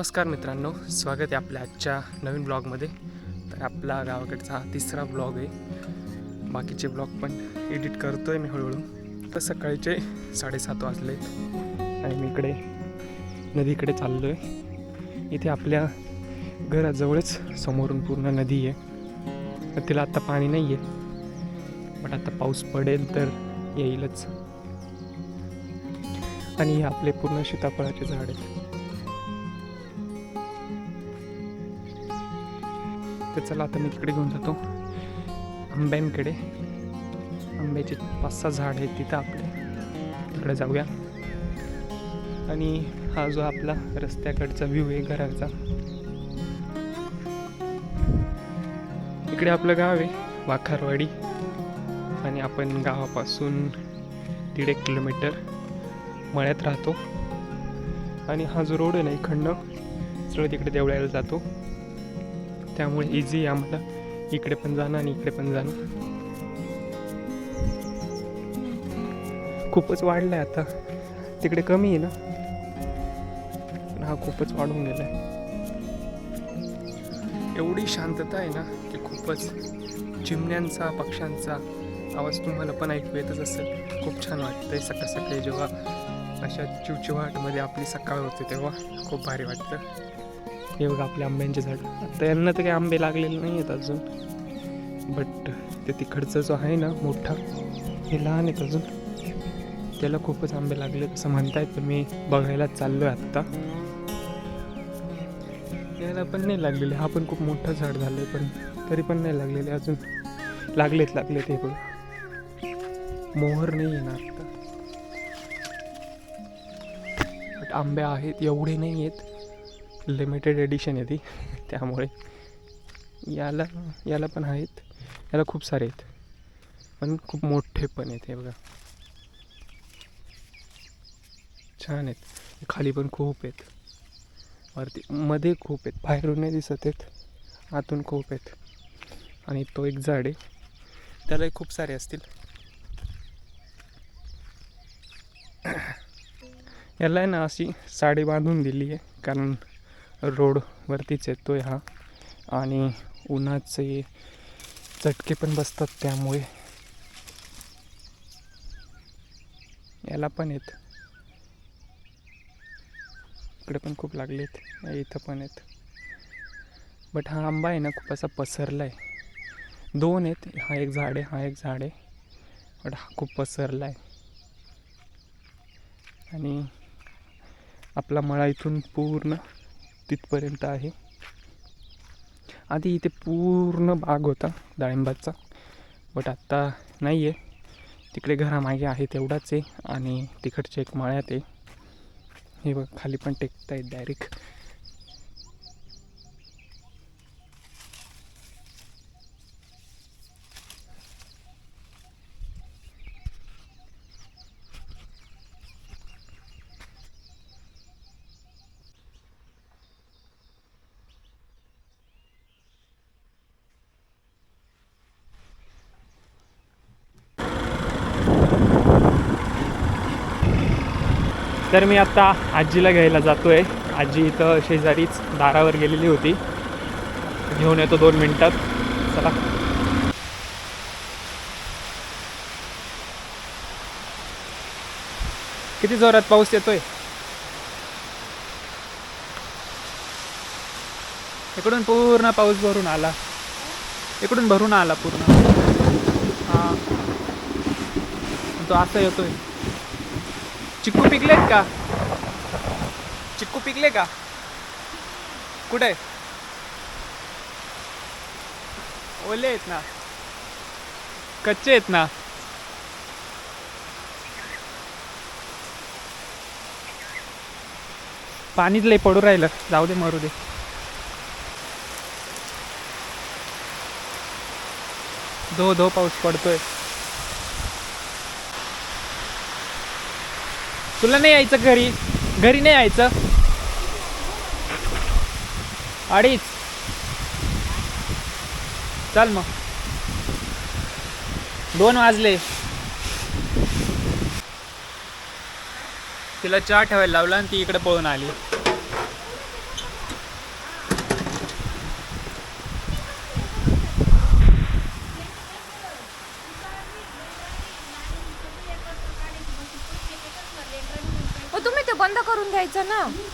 नमस्कार मित्रांनो स्वागत आहे आपल्या आजच्या नवीन ब्लॉगमध्ये. तर आपला गावाकडचा हा तिसरा ब्लॉग आहे. बाकीचे ब्लॉग पण एडिट करतो आहे मी हळूहळू. तर सकाळचे साडेसात वाजले आणि मी इकडे नदीकडे चाललो आहे इथे आपल्या घराजवळच समोरून पूर्ण नदी आहे. तिला आत्ता पाणी नाही आहे पण आता पाऊस पडेल तर येईलच. आणि हे आपले पूर्ण सीताफळाचे झाड आहेत. तर चला आता मी तिकडे घेऊन जातो. आंब्यांकडे. आंब्याचे पाच सहा झाड आहेत तिथं आपले. तिकडे जाऊया. आणि हा जो आपला रस्त्याकडचा व्ह्यू आहे घराचा. इकडे आपलं गाव आहे वाखारवाडी. आणि आपण गावापासून दीड एक किलोमीटर मळ्यात राहतो. आणि हा जो रोड आहे ना इकडनं सरळ तिकडे देवळ्याला जातो. त्यामुळे इझी आहे आम्हाला. इकडे पण जाणं आणि इकडे पण जाणं. खूपच वाढलं आहे आता. तिकडे कमी आहे ना? पण हा खूपच वाढून गेला आहे एवढी शांतता आहे ना की खूपच. चिमण्यांचा पक्ष्यांचा आवाज तुम्हाला पण ऐकू येतच असेल. खूप छान वाटतंय सकाळ सकाळी जेव्हा अशा चिवचिवाटमध्ये आपली सकाळ होते तेव्हा. खूप भारी वाटतं. हे बघा आपल्या आंब्यांचे झाड. आता यांना तर काही आंबे लागलेले नाही आहेत अजून. बट ते तिकडचा जो आहे ना मोठा हे लहान आहेत अजून. त्याला खूपच आंबे लागले असं म्हणतायत पण मी बघायला चाललो आहे आत्ता. याला पण नाही लागलेले. हा पण खूप मोठं झाड झालं पण तरी पण नाही लागलेले अजून. लागलेत लागलेत हे बघा. मोहर नाही येणार आत्ता बट आंबे आहेत एवढे नाही आहेत. लिमिटेड एडिशन आहे ती. त्यामुळे याला याला पण आहेत. याला खूप सारे आहेत. पण खूप मोठे पण आहेत हे बघा. छान आहेत. खाली पण खूप आहेत. वरती मध्ये खूप आहेत. बाहेरून नाही दिसत आहेत. आतून खूप आहेत. आणि तो एक झाड आहे. त्यालाही खूप सारे असतील. याला आहे ना अशी साडी बांधून दिली आहे. कारण रोडवरतीच येतोय हा. आणि उन्हाचे चटके पण बसतात त्यामुळे. याला पण येत. इकडे पण खूप लागलेत. इथं पण आहेत बट हा आंबा आहे ना खूप असा पसरला आहे दोन आहेत. हा एक झाड आहे हा एक झाड आहे. बट हा खूप पसरला आहे आणि आपला मळा इथून पूर्ण तिथपर्यंत आहे. आधी इथे पूर्ण बाग होता डाळिंबाचा. बट आत्ता नाही आहे तिकडे घरामागे आहे तेवढाच आहे आणि तिकडचे एक मळ्यात आहे. हे बघ खाली पण टेकता येत डायरेक्ट तर मी आत्ता आजीला घ्यायला जातो आहे आजी इथं शेजारीच दारावर गेलेली होती. घेऊन येतो दोन मिनटात. चला. किती जोरात पाऊस येतोय? इकडून पूर्ण पाऊस भरून आला. इकडून भरून आला पूर्ण. हां. तो असा येतोय. चिक्कू पिकलेत का? चिक्कू पिकले का? कुठे? ओले आहेत ना. कच्चे आहेत ना. पाणीच लई पडू राहिलं. जाऊ दे मरू दे. धो धो पाऊस पडतोय. तुला नाही यायचं घरी? घरी नाही यायचं? अडीच. चल मग. दोन वाजले. तिला चहा ठेवायला लावला आणि ती इकडे पळून आली. करायचा ना